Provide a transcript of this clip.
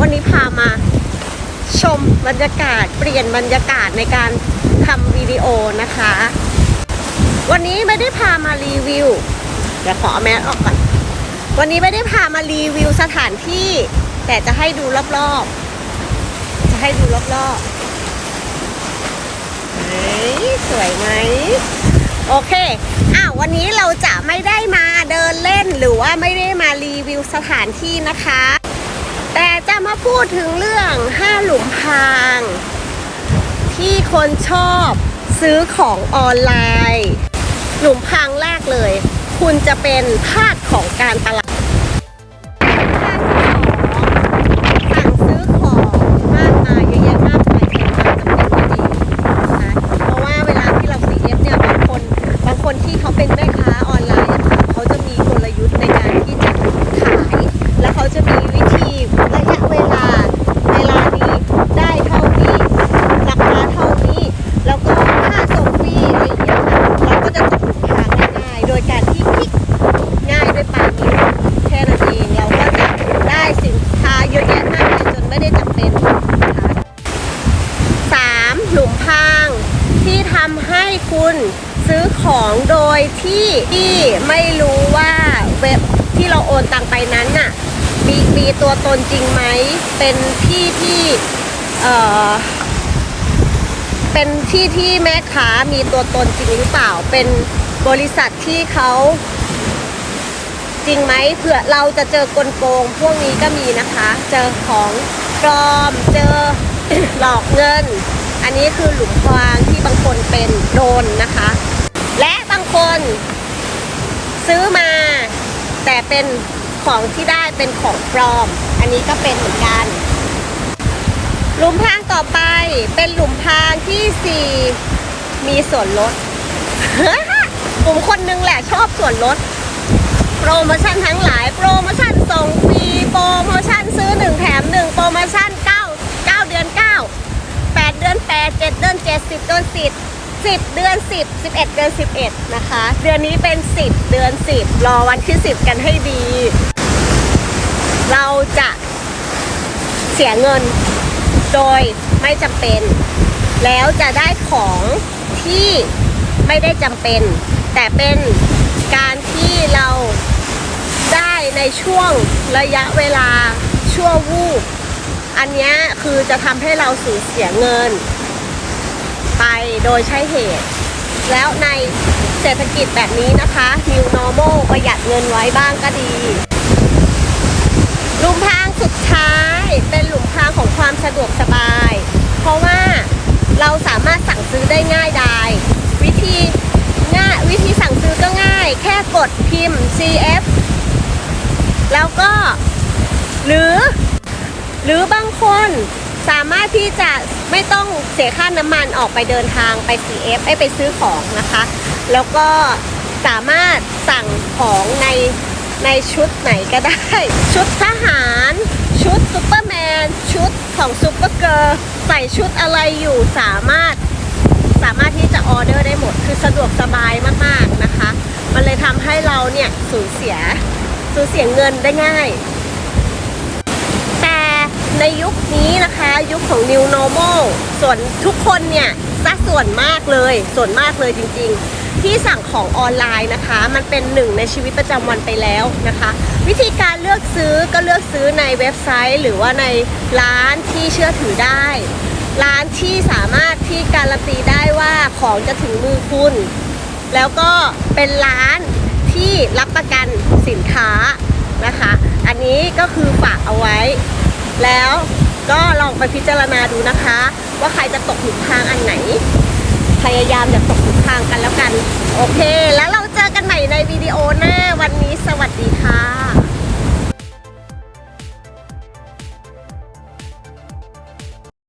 วันนี้พามาชมบรรยากาศเปลี่ยนบรรยากาศในการทำวิดีโอนะคะ วันนี้ไม่ได้พามารีวิวเดี๋ยวขอแมสออกก่อนวันนี้ไม่ได้พามารีวิวสถานที่ แต่จะให้ดูรอบๆ จะให้ดูรอบๆเฮ้ยสวยไหมโอเคอ้าววันนี้เราจะไม่ได้มาเดินเล่นหรือว่าไม่ได้มารีวิวสถานที่นะคะ แต่จะมาพูดถึงเรื่องห้าหลุมพราง ที่คนชอบซื้อของออนไลน์ หลุมพรางแรกเลย คุณจะเป็นทาสของการตลาดสั่งซื้อของมากมายเยอะแยะมากมายเป็นความจำเป็นไม่ดีนะคะเพราะว่าเวลาที่เรา CF เนี่ยบางคน บางคนที่เขาเป็นแม่ค้าออนไลน์อะค่ะเขาจะมีกลยุทธ์ในการที่จะขาย และเขาจะมีวิธีระยะเวลา เวลานี้ได้เท่านี้ราคาเท่านี้ แล้วก็ค่าส่งฟรีอะไรอย่างเงี้ยค่ะเราก็จะตกหลุมพรางง่ายๆโดยการที่คลิกง่ายด้วยปลายนิ้วแค่นั้นเองเราก็จะได้สินค้าเยอะแยะมากมายจนไม่ได้จำเป็นนะคะสามหลุมพรางที่ทำให้คุณซื้อของโดยที่ที่ไม่รู้ว่าเว็บที่เราโอนตังไปนั้นน่ะมีมีตัวตนจริงไหม เป็นที่ที่เอ่อเป็นที่ที่แม่ค้ามีตัวตนจริงหรือเปล่า เป็นบริษัทที่เขาจริงไหมเผื่อเราจะเจอกลโกงพวกนี้ก็มีนะคะ เจอของปลอมเจอหลอกเงิน อันนี้คือหลุมพรางที่บางคนเป็นโดนนะคะ และบางคนซื้อมา แต่เป็นของที่ได้เป็นของปลอม อันนี้ก็เป็นเหมือนกัน หลุมพรางต่อไปเป็นหลุมพรางที่4มีส่วนลดกลุ่มคนหนึงแหละชอบส่วนลด โปรโมชั่นทั้งหลาย โปรโมชั่นส่งฟรี โปรโมชั่นซื้อ 1 แถม 1 โปรโมชั่น 9 9 เดือน 9 8เดือน8 7เดือน7 10เดือน10 10เอ็ดเดือน10 11เอน11นะคะ เดือนนี้เป็น10เดือน10รอวันที่10กันให้ดี เราจะเสียเงินโดยไม่จำเป็น แล้วจะได้ของที่ไม่ได้จำเป็น แต่เป็นการที่เราได้ในช่วงระยะเวลาชั่ววูบอันนี้คือจะทำให้เราสูญเสียเงิน ไปโดยใช้เหตุ แล้วในเศรษฐกิจแบบนี้นะคะ New Normal ประหยัดเงินไว้บ้างก็ดีหลุมพรางสุดท้ายเป็นหลุมพรางของความสะดวกสบาย เพราะว่าเราสามารถสั่งซื้อได้ง่ายดายวิธีง่ายวิธีสั่งซื้อก็ง่าย แค่กดพิมพ์ CF แล้วก็ หรือ หรือบางคน สามารถที่จะไม่ต้องเสียค่าน้ำมันออกไปเดินทางไป CF ไอไปซื้อของนะคะ แล้วก็สามารถสั่งของในในชุดไหนก็ได้ ชุดทหาร ชุดซูเปอร์แมน ชุดของซูเปอร์เกิร์ใส่ชุดอะไรอยู่สามารถสามารถที่จะออเดอร์ได้หมด คือสะดวกสบายมากๆนะคะ มันเลยทำให้เราเนี่ยสูญเสียสูญเสียเงินได้ง่าย ในยุคนี้นะคะ ยุคของ New Normal ส่วนทุกคนเนี่ยซะส่วนมากเลย ส่วนมากเลยจริงๆ ที่สั่งของออนไลน์นะคะ มันเป็นหนึ่งในชีวิตประจำวันไปแล้วนะคะ วิธีการเลือกซื้อก็เลือกซื้อในเว็บไซต์ หรือว่าในร้านที่เชื่อถือได้ ร้านที่สามารถที่การันตีได้ว่าของจะถึงมือคุณ แล้วก็เป็นร้านที่รับประกันสินค้านะคะ อันนี้ก็คือฝากเอาไว้ แล้วก็ลองไปพิจารณาดูนะคะ ว่าใครจะตกหลุมพรางอันไหน พยายามอย่าตกหลุมพรางกันแล้วกัน โอเค แล้ว